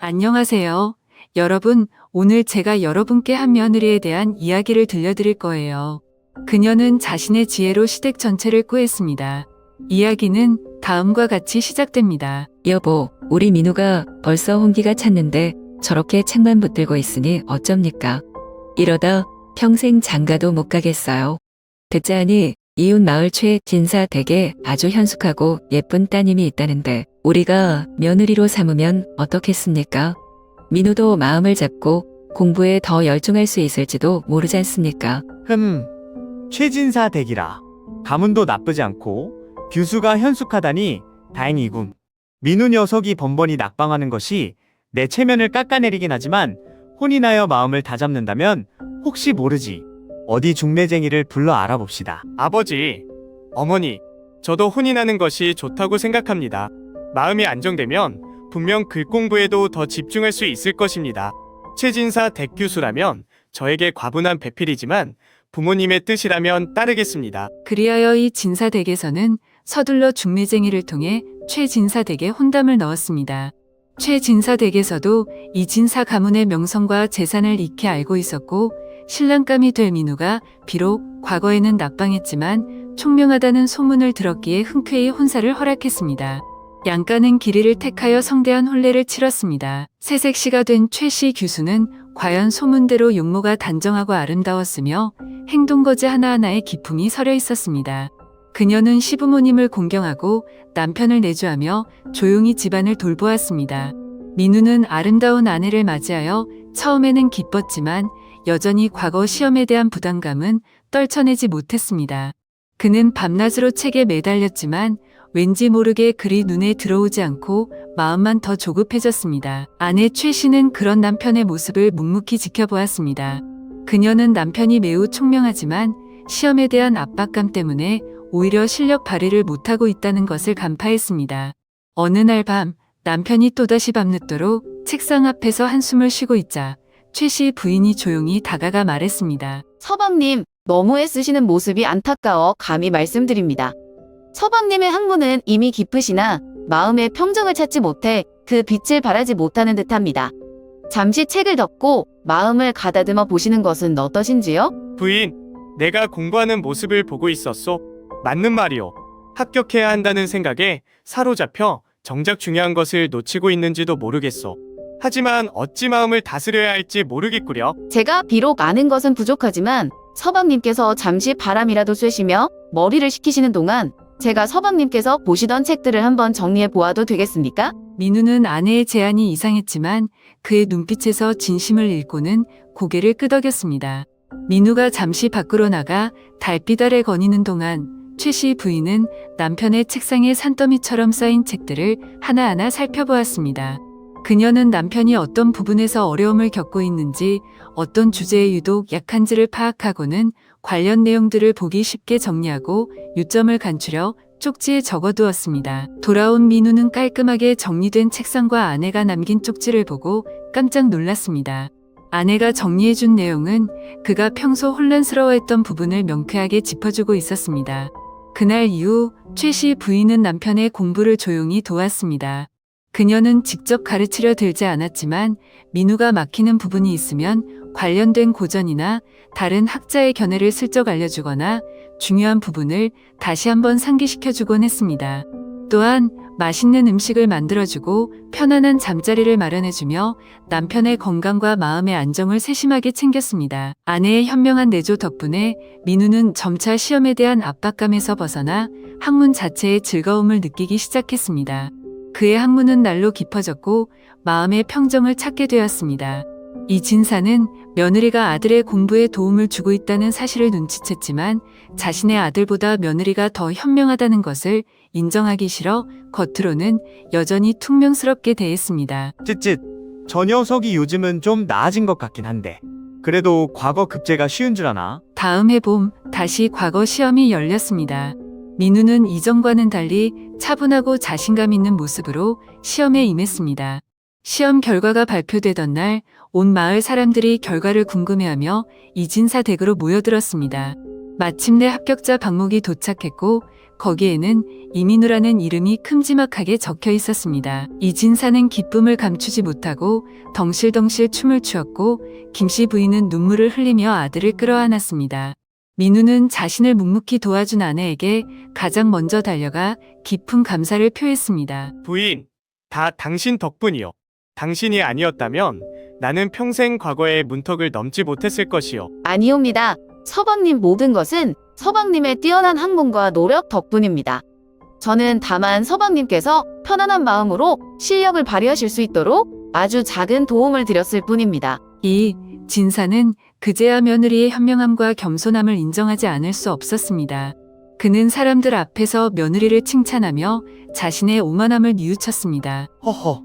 안녕하세요. 여러분, 오늘 제가 여러분께 한 며느리에 대한 이야기를 들려드릴 거예요. 그녀는 자신의 지혜로 시댁 전체를 꾸했습니다. 이야기는 다음과 같이 시작됩니다. 여보, 우리 민우가 벌써 홍기가 찼는데 저렇게 책만 붙들고 있으니 어쩝니까? 이러다 평생 장가도 못 가겠어요. 듣자하니 이웃 마을 최진사 댁에 아주 현숙하고 예쁜 따님이 있다는데 우리가 며느리로 삼으면 어떻겠습니까? 민우도 마음을 잡고 공부에 더 열중할 수 있을지도 모르지 않습니까? 흠, 최진사 댁이라. 가문도 나쁘지 않고 규수가 현숙하다니 다행이군. 민우 녀석이 번번이 낙방하는 것이 내 체면을 깎아내리긴 하지만 혼인하여 마음을 다잡는다면 혹시 모르지. 어디 중매쟁이를 불러 알아봅시다. 아버지, 어머니, 저도 혼인하는 것이 좋다고 생각합니다. 마음이 안정되면 분명 글 공부에도 더 집중할 수 있을 것입니다. 최진사 댁교수라면 저에게 과분한 배필이지만 부모님의 뜻이라면 따르겠습니다. 그리하여 이 진사댁에서는 서둘러 중매쟁이를 통해 최진사댁에 혼담을 넣었습니다. 최진사댁에서도 이진사 가문의 명성과 재산을 익히 알고 있었고 신랑감이 될 민우가 비록 과거에는 낙방했지만 총명하다는 소문을 들었기에 흔쾌히 혼사를 허락했습니다. 양가는 길이를 택하여 성대한 혼례를 치렀습니다. 새색시가 된 최씨 규수는 과연 소문대로 용모가 단정하고 아름다웠으며 행동거지 하나하나에 기품이 서려 있었습니다. 그녀는 시부모님을 공경하고 남편을 내주하며 조용히 집안을 돌보았습니다. 민우는 아름다운 아내를 맞이하여 처음에는 기뻤지만 여전히 과거 시험에 대한 부담감은 떨쳐내지 못했습니다. 그는 밤낮으로 책에 매달렸지만 왠지 모르게 글이 눈에 들어오지 않고 마음만 더 조급해졌습니다. 아내 최 씨는 그런 남편의 모습을 묵묵히 지켜보았습니다. 그녀는 남편이 매우 총명하지만 시험에 대한 압박감 때문에 오히려 실력 발휘를 못하고 있다는 것을 간파했습니다. 어느 날 밤 남편이 또다시 밤늦도록 책상 앞에서 한숨을 쉬고 있자 최씨 부인이 조용히 다가가 말했습니다. 서방님, 너무 애쓰시는 모습이 안타까워 감히 말씀드립니다. 서방님의 학문은 이미 깊으시나 마음의 평정을 찾지 못해 그 빛을 발하지 못하는 듯합니다. 잠시 책을 덮고 마음을 가다듬어 보시는 것은 어떠신지요? 부인, 내가 공부하는 모습을 보고 있었소. 맞는 말이오. 합격해야 한다는 생각에 사로잡혀 정작 중요한 것을 놓치고 있는지도 모르겠소. 하지만 어찌 마음을 다스려야 할지 모르겠구려. 제가 비록 아는 것은 부족하지만 서방님께서 잠시 바람이라도 쐬시며 머리를 식히시는 동안 제가 서방님께서 보시던 책들을 한번 정리해 보아도 되겠습니까? 민우는 아내의 제안이 이상했지만 그의 눈빛에서 진심을 읽고는 고개를 끄덕였습니다. 민우가 잠시 밖으로 나가 달빛 아래 거니는 동안 최 씨 부인은 남편의 책상에 산더미처럼 쌓인 책들을 하나하나 살펴보았습니다. 그녀는 남편이 어떤 부분에서 어려움을 겪고 있는지 어떤 주제에 유독 약한지를 파악하고는 관련 내용들을 보기 쉽게 정리하고 요점을 간추려 쪽지에 적어두었습니다. 돌아온 민우는 깔끔하게 정리된 책상과 아내가 남긴 쪽지를 보고 깜짝 놀랐습니다. 아내가 정리해준 내용은 그가 평소 혼란스러워했던 부분을 명쾌하게 짚어주고 있었습니다. 그날 이후 최 씨 부인은 남편의 공부를 조용히 도왔습니다. 그녀는 직접 가르치려 들지 않았지만 민우가 막히는 부분이 있으면 관련된 고전이나 다른 학자의 견해를 슬쩍 알려주거나 중요한 부분을 다시 한번 상기시켜주곤 했습니다. 또한 맛있는 음식을 만들어주고 편안한 잠자리를 마련해주며 남편의 건강과 마음의 안정을 세심하게 챙겼습니다. 아내의 현명한 내조 덕분에 민우는 점차 시험에 대한 압박감에서 벗어나 학문 자체의 즐거움을 느끼기 시작했습니다. 그의 학문은 날로 깊어졌고 마음의 평정을 찾게 되었습니다. 이 진사는 며느리가 아들의 공부에 도움을 주고 있다는 사실을 눈치챘지만 자신의 아들보다 며느리가 더 현명하다는 것을 인정하기 싫어 겉으로는 여전히 퉁명스럽게 대했습니다. 쯧쯧. 저 녀석이 요즘은 좀 나아진 것 같긴 한데. 그래도 과거 급제가 쉬운 줄 아나? 다음 해 봄 다시 과거 시험이 열렸습니다. 민우는 이전과는 달리 차분하고 자신감 있는 모습으로 시험에 임했습니다. 시험 결과가 발표되던 날 온 마을 사람들이 결과를 궁금해하며 이진사 댁으로 모여들었습니다. 마침내 합격자 방목이 도착했고 거기에는 이민우라는 이름이 큼지막하게 적혀 있었습니다. 이진사는 기쁨을 감추지 못하고 덩실덩실 춤을 추었고 김씨 부인은 눈물을 흘리며 아들을 끌어안았습니다. 민우는 자신을 묵묵히 도와준 아내에게 가장 먼저 달려가 깊은 감사를 표했습니다. 부인, 다 당신 덕분이요. 당신이 아니었다면 나는 평생 과거의 문턱을 넘지 못했을 것이요. 아니옵니다. 서방님 모든 것은 서방님의 뛰어난 학문과 노력 덕분입니다. 저는 다만 서방님께서 편안한 마음으로 실력을 발휘하실 수 있도록 아주 작은 도움을 드렸을 뿐입니다. 이 진사는 그제야 며느리의 현명함과 겸손함을 인정하지 않을 수 없었습니다. 그는 사람들 앞에서 며느리를 칭찬하며 자신의 오만함을 뉘우쳤습니다. 허허,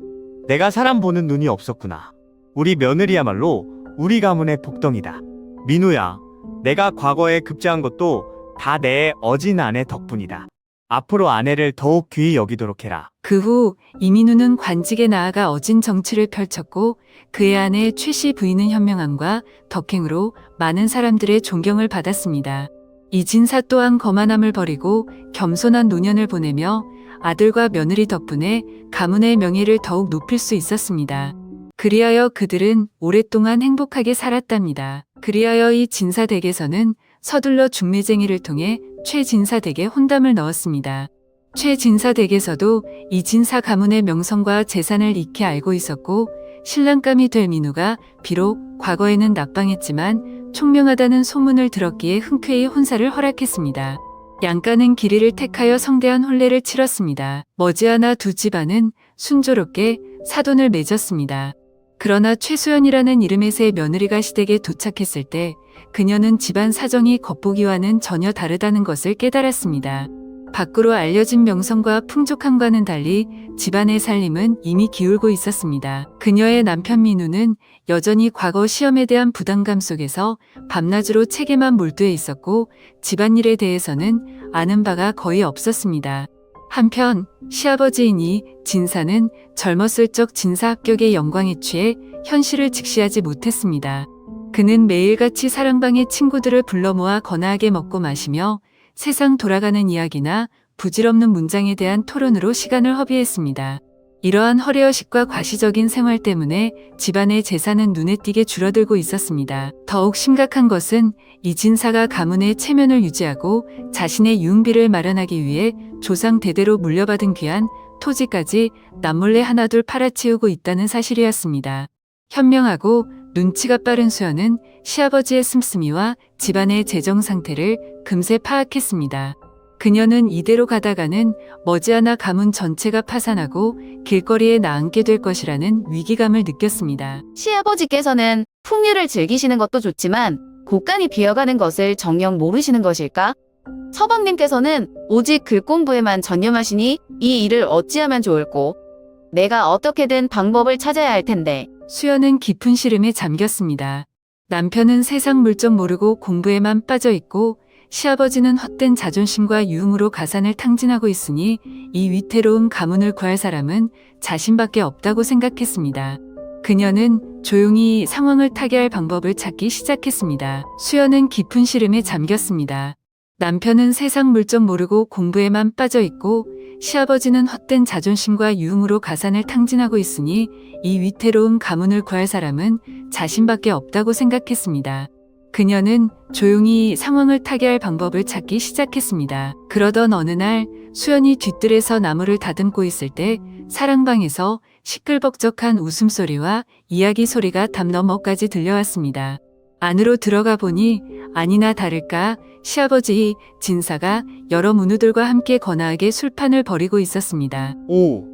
내가 사람 보는 눈이 없었구나. 우리 며느리야말로 우리 가문의 복덩이다. 민우야, 내가 과거에 급제한 것도 다 내 어진 아내 덕분이다. 앞으로 아내를 더욱 귀히 여기도록 해라. 그 후 이민우는 관직에 나아가 어진 정치를 펼쳤고 그의 아내 최씨 부인은 현명함과 덕행으로 많은 사람들의 존경을 받았습니다. 이진사 또한 거만함을 버리고 겸손한 노년을 보내며 아들과 며느리 덕분에 가문의 명예를 더욱 높일 수 있었습니다. 그리하여 그들은 오랫동안 행복하게 살았답니다. 그리하여 이 진사댁에서는 서둘러 중매쟁이를 통해 최진사댁에 혼담을 넣었습니다. 최진사 댁에서도 이 진사 가문의 명성과 재산을 익히 알고 있었고 신랑감이 될 민우가 비록 과거에는 납방했지만 총명하다는 소문을 들었기에 흔쾌히 혼사를 허락했습니다. 양가는 길이를 택하여 성대한 혼례를 치렀습니다. 머지않아 두 집안은 순조롭게 사돈을 맺었습니다. 그러나 최수연이라는 이름의 새 며느리가 시댁에 도착했을 때 그녀는 집안 사정이 겉보기와는 전혀 다르다는 것을 깨달았습니다. 밖으로 알려진 명성과 풍족함과는 달리 집안의 살림은 이미 기울고 있었습니다. 그녀의 남편 민우는 여전히 과거 시험에 대한 부담감 속에서 밤낮으로 책에만 몰두해 있었고 집안일에 대해서는 아는 바가 거의 없었습니다. 한편 시아버지이니 진사는 젊었을 적 진사 합격의 영광에 취해 현실을 직시하지 못했습니다. 그는 매일같이 사랑방의 친구들을 불러 모아 거나하게 먹고 마시며 세상 돌아가는 이야기나 부질없는 문장에 대한 토론으로 시간을 허비했습니다. 이러한 허례허식과 과시적인 생활 때문에 집안의 재산은 눈에 띄게 줄어들고 있었습니다. 더욱 심각한 것은 이진사가 가문의 체면을 유지하고 자신의 유흥비를 마련하기 위해 조상 대대로 물려받은 귀한 토지까지 남몰래 하나둘 팔아치우고 있다는 사실이었습니다. 현명하고 눈치가 빠른 수연은 시아버지의 씀씀이와 집안의 재정 상태를 금세 파악했습니다. 그녀는 이대로 가다가는 머지않아 가문 전체가 파산하고 길거리에 나앉게 될 것이라는 위기감을 느꼈습니다. 시아버지께서는 풍류를 즐기시는 것도 좋지만 곳간이 비어가는 것을 정녕 모르시는 것일까? 서방님께서는 오직 글 공부에만 전념하시니 이 일을 어찌하면 좋을꼬? 내가 어떻게든 방법을 찾아야 할 텐데. 수연은 깊은 시름에 잠겼습니다. 남편은 세상 물정 모르고 공부에만 빠져 있고 시아버지는 헛된 자존심과 유흥으로 가산을 탕진하고 있으니 이 위태로운 가문을 구할 사람은 자신밖에 없다고 생각했습니다. 그녀는 조용히 상황을 타개할 방법을 찾기 시작했습니다. 수연은 깊은 시름에 잠겼습니다. 남편은 세상 물정 모르고 공부에만 빠져 있고 시아버지는 헛된 자존심과 유흥으로 가산을 탕진하고 있으니 이 위태로운 가문을 구할 사람은 자신밖에 없다고 생각했습니다. 그녀는 조용히 상황을 타개할 방법을 찾기 시작했습니다. 그러던 어느 날 수연이 뒤뜰에서 나무를 다듬고 있을 때 사랑방에서 시끌벅적한 웃음소리와 이야기 소리가 담 너머까지 들려왔습니다. 안으로 들어가 보니 아니나 다를까 시아버지 진사가 여러 문우들과 함께 거나하게 술판을 벌이고 있었습니다. 오,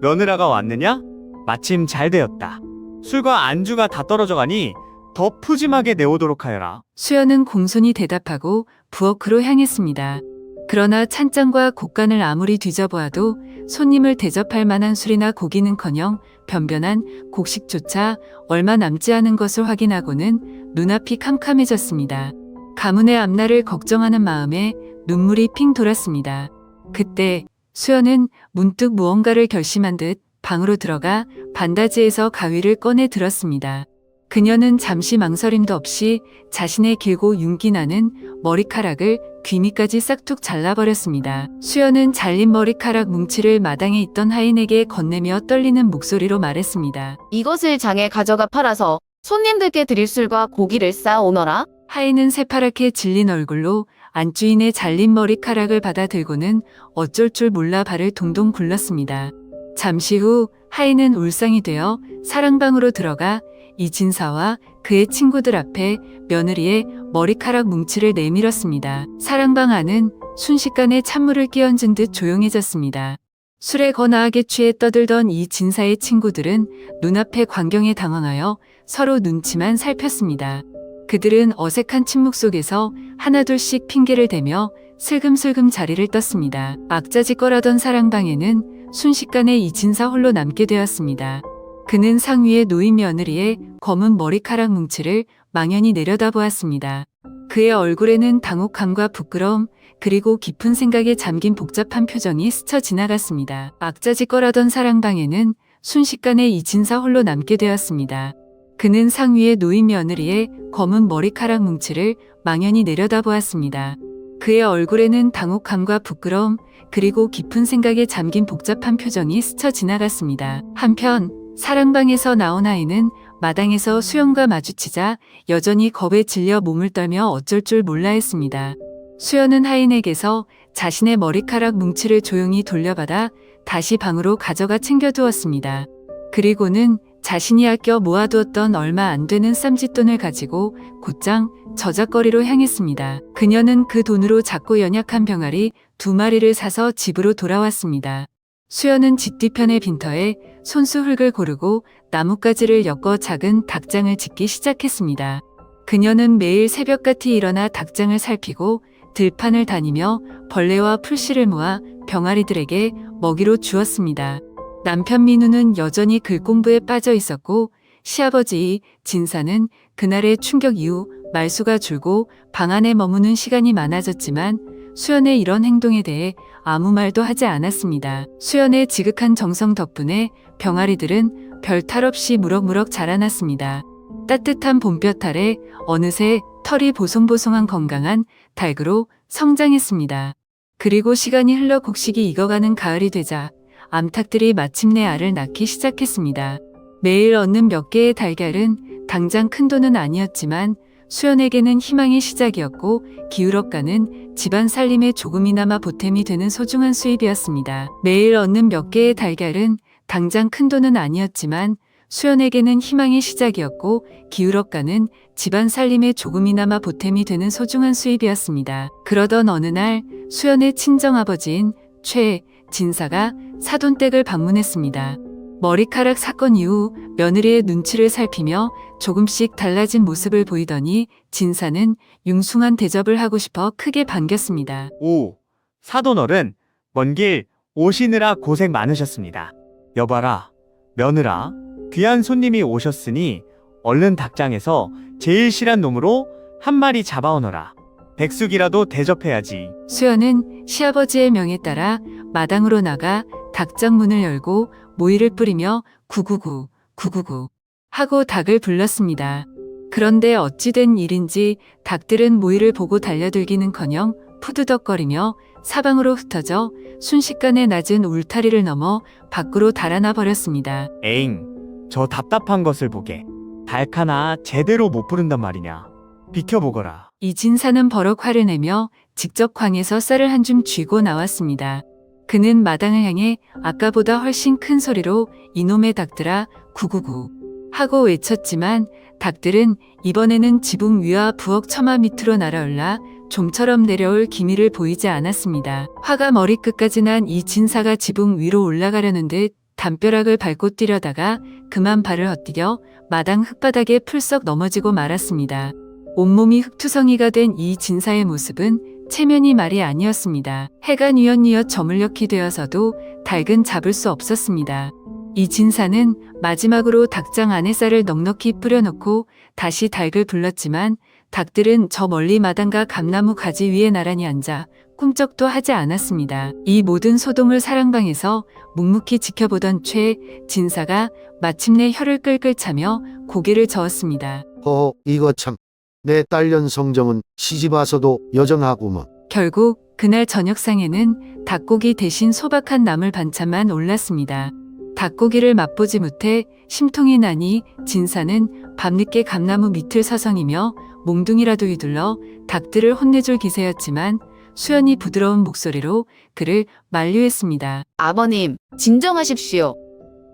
며느라가 왔느냐? 마침 잘 되었다. 술과 안주가 다 떨어져 가니 더 푸짐하게 내오도록 하여라. 수연은 공손히 대답하고 부엌으로 향했습니다. 그러나 찬장과 곡간을 아무리 뒤져보아도 손님을 대접할 만한 술이나 고기는커녕 변변한 곡식조차 얼마 남지 않은 것을 확인하고는 눈앞이 캄캄해졌습니다. 가문의 앞날을 걱정하는 마음에 눈물이 핑 돌았습니다. 그때 수연은 문득 무언가를 결심한 듯 방으로 들어가 반다지에서 가위를 꺼내 들었습니다. 그녀는 잠시 망설임도 없이 자신의 길고 윤기 나는 머리카락을 귀 밑까지 싹둑 잘라버렸습니다. 수연은 잘린 머리카락 뭉치를 마당에 있던 하인에게 건네며 떨리는 목소리로 말했습니다. 이것을 장에 가져가 팔아서 손님들께 드릴 술과 고기를 쌓아 오너라. 하인은 새파랗게 질린 얼굴로 안주인의 잘린 머리카락을 받아 들고는 어쩔 줄 몰라 발을 동동 굴렀습니다. 잠시 후 하인은 울상이 되어 사랑방으로 들어가 이진사와 그의 친구들 앞에 며느리의 머리카락 뭉치를 내밀었습니다. 사랑방 안은 순식간에 찬물을 끼얹은 듯 조용해졌습니다. 술에 거나하게 취해 떠들던 이 진사의 친구들은 눈앞의 광경에 당황하여 서로 눈치만 살폈습니다. 그들은 어색한 침묵 속에서 하나둘씩 핑계를 대며 슬금슬금 자리를 떴습니다. 악자지껄하던 사랑방에는 순식간에 이진사 홀로 남게 되었습니다. 그는 상위의 노인 며느리의 검은 머리카락 뭉치를 망연히 내려다보았습니다. 그의 얼굴에는 당혹함과 부끄러움, 그리고 깊은 생각에 잠긴 복잡한 표정이 스쳐 지나갔습니다. 악자지껄하던 사랑방에는 순식간에 이진사 홀로 남게 되었습니다. 그는 상위의 노인 며느리의 검은 머리카락 뭉치를 망연히 내려다보았습니다. 그의 얼굴에는 당혹함과 부끄러움, 그리고 깊은 생각에 잠긴 복잡한 표정이 스쳐 지나갔습니다. 한편, 사랑방에서 나온 아이는 마당에서 수연과 마주치자 여전히 겁에 질려 몸을 떨며 어쩔 줄 몰라 했습니다. 수연은 하인에게서 자신의 머리카락 뭉치를 조용히 돌려받아 다시 방으로 가져가 챙겨두었습니다. 그리고는 자신이 아껴 모아두었던 얼마 안 되는 쌈짓돈을 가지고 곧장 저작거리로 향했습니다. 그녀는 그 돈으로 작고 연약한 병아리 두 마리를 사서 집으로 돌아왔습니다. 수연은 집 뒤편의 빈터에 손수 흙을 고르고 나뭇가지를 엮어 작은 닭장을 짓기 시작했습니다. 그녀는 매일 새벽같이 일어나 닭장을 살피고 들판을 다니며 벌레와 풀씨를 모아 병아리들에게 먹이로 주었습니다. 남편 민우는 여전히 글 공부에 빠져 있었고 시아버지 진사는 그날의 충격 이후 말수가 줄고 방 안에 머무는 시간이 많아졌지만 수연의 이런 행동에 대해 아무 말도 하지 않았습니다. 수연의 지극한 정성 덕분에 병아리들은 별 탈 없이 무럭무럭 자라났습니다. 따뜻한 봄볕 아래 어느새 털이 보송보송한 건강한 닭으로 성장했습니다. 그리고 시간이 흘러 곡식이 익어가는 가을이 되자 암탉들이 마침내 알을 낳기 시작했습니다. 매일 얻는 몇 개의 달걀은 당장 큰 돈은 아니었지만 수연에게는 희망의 시작이었고 기울어가는 집안 살림에 조금이나마 보탬이 되는 소중한 수입이었습니다. 매일 얻는 몇 개의 달걀은 당장 큰 돈은 아니었지만 수연에게는 희망의 시작이었고 기울어가는 집안 살림에 조금이나마 보탬이 되는 소중한 수입이었습니다. 그러던 어느 날 수연의 친정아버지인 최 진사가 사돈댁을 방문했습니다. 머리카락 사건 이후 며느리의 눈치를 살피며 조금씩 달라진 모습을 보이더니 진사는 융숭한 대접을 하고 싶어 크게 반겼습니다. 오, 사돈어른, 먼 길 오시느라 고생 많으셨습니다. 여봐라, 며느라, 귀한 손님이 오셨으니 얼른 닭장에서 제일 실한 놈으로 한 마리 잡아오너라. 백숙이라도 대접해야지. 수연은 시아버지의 명에 따라 마당으로 나가 닭장 문을 열고 모이를 뿌리며 구구구, 구구구 하고 닭을 불렀습니다. 그런데 어찌된 일인지 닭들은 모이를 보고 달려들기는커녕 푸드덕거리며 사방으로 흩어져 순식간에 낮은 울타리를 넘어 밖으로 달아나 버렸습니다. 에잉, 저 답답한 것을 보게. 닭 하나 제대로 못 부른단 말이냐. 비켜보거라. 이진사는 버럭 화를 내며 직접 광에서 쌀을 한 줌 쥐고 나왔습니다. 그는 마당을 향해 아까보다 훨씬 큰 소리로 이놈의 닭들아 구구구 하고 외쳤지만 닭들은 이번에는 지붕 위와 부엌 처마 밑으로 날아올라 좀처럼 내려올 기미를 보이지 않았습니다. 화가 머리끝까지 난 이 진사가 지붕 위로 올라가려는 듯 담벼락을 밟고 뛰려다가 그만 발을 헛디뎌 마당 흙바닥에 풀썩 넘어지고 말았습니다. 온몸이 흙투성이가 된 이 진사의 모습은 체면이 말이 아니었습니다. 해가 뉘엿뉘엿 저물녘이 되어서도 닭은 잡을 수 없었습니다. 이 진사는 마지막으로 닭장 안에 쌀을 넉넉히 뿌려놓고 다시 닭을 불렀지만 닭들은 저 멀리 마당과 감나무 가지 위에 나란히 앉아 꿈쩍도 하지 않았습니다. 이 모든 소동을 사랑방에서 묵묵히 지켜보던 최 진사가 마침내 혀를 끌끌 차며 고개를 저었습니다. 허, 이거 참. 내 딸년 성정은 시집 와서도 여전하구먼. 결국 그날 저녁상에는 닭고기 대신 소박한 나물 반찬만 올랐습니다. 닭고기를 맛보지 못해 심통이 나니 진사는 밤늦게 감나무 밑을 서성이며 몽둥이라도 휘둘러 닭들을 혼내줄 기세였지만 수연이 부드러운 목소리로 그를 만류했습니다. 아버님, 진정하십시오.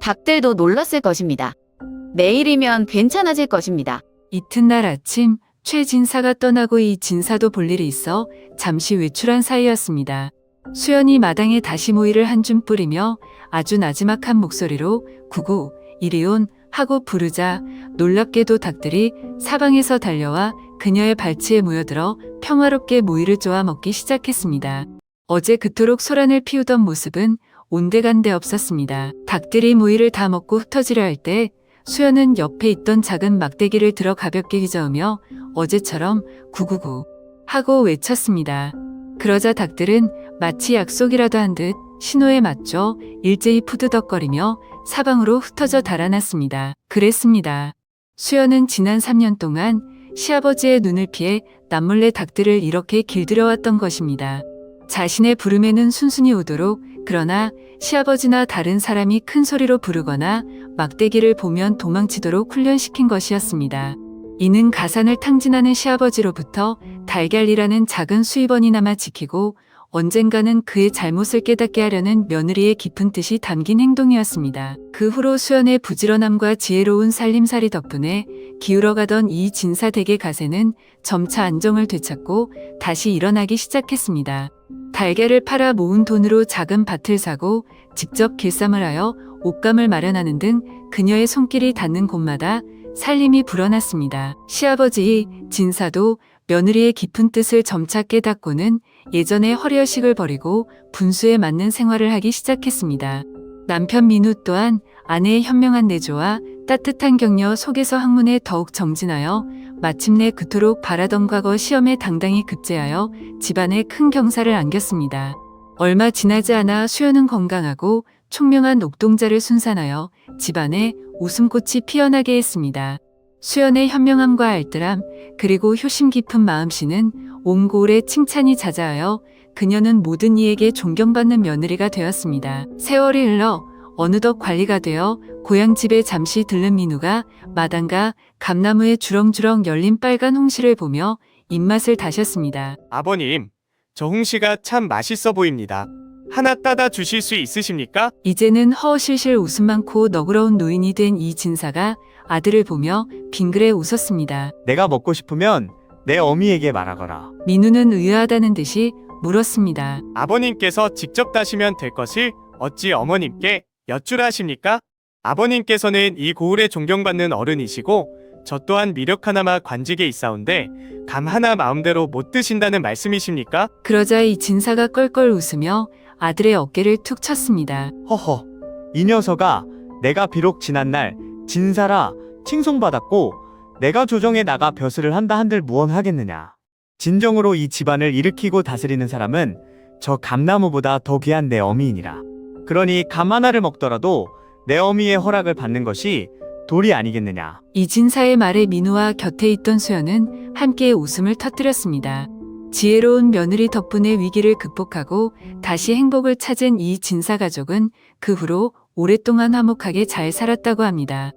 닭들도 놀랐을 것입니다. 내일이면 괜찮아질 것입니다. 이튿날 아침 최 진사가 떠나고 이 진사도 볼 일이 있어 잠시 외출한 사이였습니다. 수연이 마당에 다시 모이를 한 줌 뿌리며 아주 나지막한 목소리로 구구 이리온 하고 부르자 놀랍게도 닭들이 사방에서 달려와 그녀의 발치에 모여들어 평화롭게 모이를 쪼아 먹기 시작했습니다. 어제 그토록 소란을 피우던 모습은 온데간데 없었습니다. 닭들이 모이를 다 먹고 흩어지려 할 때 수연은 옆에 있던 작은 막대기를 들어 가볍게 휘저으며 어제처럼 구구구 하고 외쳤습니다. 그러자 닭들은 마치 약속이라도 한 듯 신호에 맞춰 일제히 푸드덕거리며 사방으로 흩어져 달아났습니다. 그랬습니다. 수연은 지난 3년 동안 시아버지의 눈을 피해 남몰래 닭들을 이렇게 길들여왔던 것입니다. 자신의 부름에는 순순히 오도록 그러나 시아버지나 다른 사람이 큰 소리로 부르거나 막대기를 보면 도망치도록 훈련시킨 것이었습니다. 이는 가산을 탕진하는 시아버지로부터 달걀이라는 작은 수입원이나마 지키고 언젠가는 그의 잘못을 깨닫게 하려는 며느리의 깊은 뜻이 담긴 행동이었습니다. 그 후로 수연의 부지런함과 지혜로운 살림살이 덕분에 기울어가던 이 진사댁의 가세는 점차 안정을 되찾고 다시 일어나기 시작했습니다. 달걀을 팔아 모은 돈으로 작은 밭을 사고 직접 길쌈을 하여 옷감을 마련하는 등 그녀의 손길이 닿는 곳마다 살림이 불어났습니다. 시아버지 진사도 며느리의 깊은 뜻을 점차 깨닫고는 예전의 허례허식을 버리고 분수에 맞는 생활을 하기 시작했습니다. 남편 민우 또한 아내의 현명한 내조와 따뜻한 격려 속에서 학문에 더욱 정진하여 마침내 그토록 바라던 과거 시험에 당당히 급제하여 집안에 큰 경사를 안겼습니다. 얼마 지나지 않아 수연은 건강하고 총명한 옥동자를 순산하여 집안에 웃음꽃이 피어나게 했습니다. 수연의 현명함과 알뜰함 그리고 효심 깊은 마음씨는 온 고을의 칭찬이 자자하여 그녀는 모든 이에게 존경받는 며느리가 되었습니다. 세월이 흘러 어느덧 관리가 되어 고향 집에 잠시 들른 민우가 마당과 감나무에 주렁주렁 열린 빨간 홍시를 보며 입맛을 다셨습니다. 아버님, 저 홍시가 참 맛있어 보입니다. 하나 따다 주실 수 있으십니까? 이제는 허허실실 웃음 많고 너그러운 노인이 된 이 진사가 아들을 보며 빙그레 웃었습니다. 내가 먹고 싶으면 내 어미에게 말하거라. 민우는 의아하다는 듯이 물었습니다. 아버님께서 직접 따시면 될 것을 어찌 어머님께 여쭈라 하십니까? 아버님께서는 이 고을에 존경받는 어른이시고 저 또한 미력 하나마 관직에 있사온데 감 하나 마음대로 못 드신다는 말씀이십니까? 그러자 이 진사가 껄껄 웃으며 아들의 어깨를 툭 쳤습니다. 허허, 이 녀석아, 내가 비록 지난날 진사라 칭송받았고 내가 조정에 나가 벼슬을 한다 한들 무언하겠느냐. 진정으로 이 집안을 일으키고 다스리는 사람은 저 감나무보다 더 귀한 내 어미이니라. 그러니 감 하나를 먹더라도 내 어미의 허락을 받는 것이 도리 아니겠느냐. 이 진사의 말에 민우와 곁에 있던 수연은 함께 웃음을 터뜨렸습니다. 지혜로운 며느리 덕분에 위기를 극복하고 다시 행복을 찾은 이 진사 가족은 그 후로 오랫동안 화목하게 잘 살았다고 합니다.